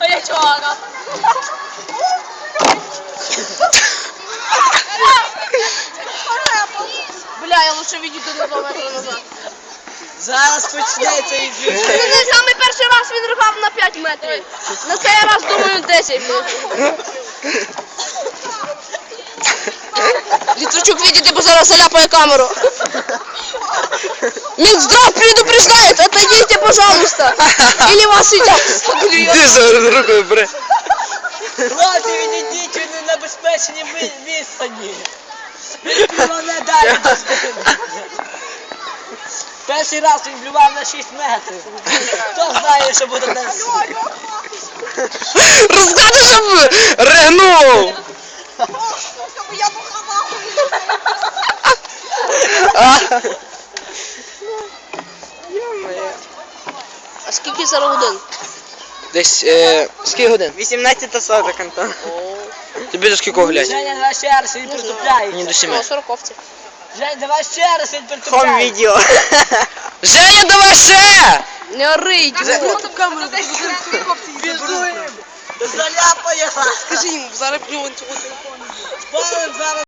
А я чувак. Бля, я лучше відійду на 2 метри назад. Зараз почнеться і Це не перший раз він ригав на 5 метрів. На цей раз, думаю, 10 метрів. Літрочук, видите, бо зараз заляпає камеру. Минздрав предупреждает, отойдите, пожалуйста. Или вас сейчас заклюет. Ти за рукою бери. Хлопці, відійдіть, ви не на безпечній ми- відстані. Він плював не далі до спини. Перший раз він плював на 6 метрів. Хто знає, що буде далі? Розкажи, щоб ригнув. А. А скільки зараз годин? Десь е, скільки годин? 18.40, Антон. Тобі до скільки глядь? Женя, давай ще раз, він Мені притупляє. до сіми. О, сороковці. Жень, давай ще раз, він притупляє. відео. Женя, давай ще! Не орить. Заляпає. Скажи йому, зараз в нього телефон. Палим зараз.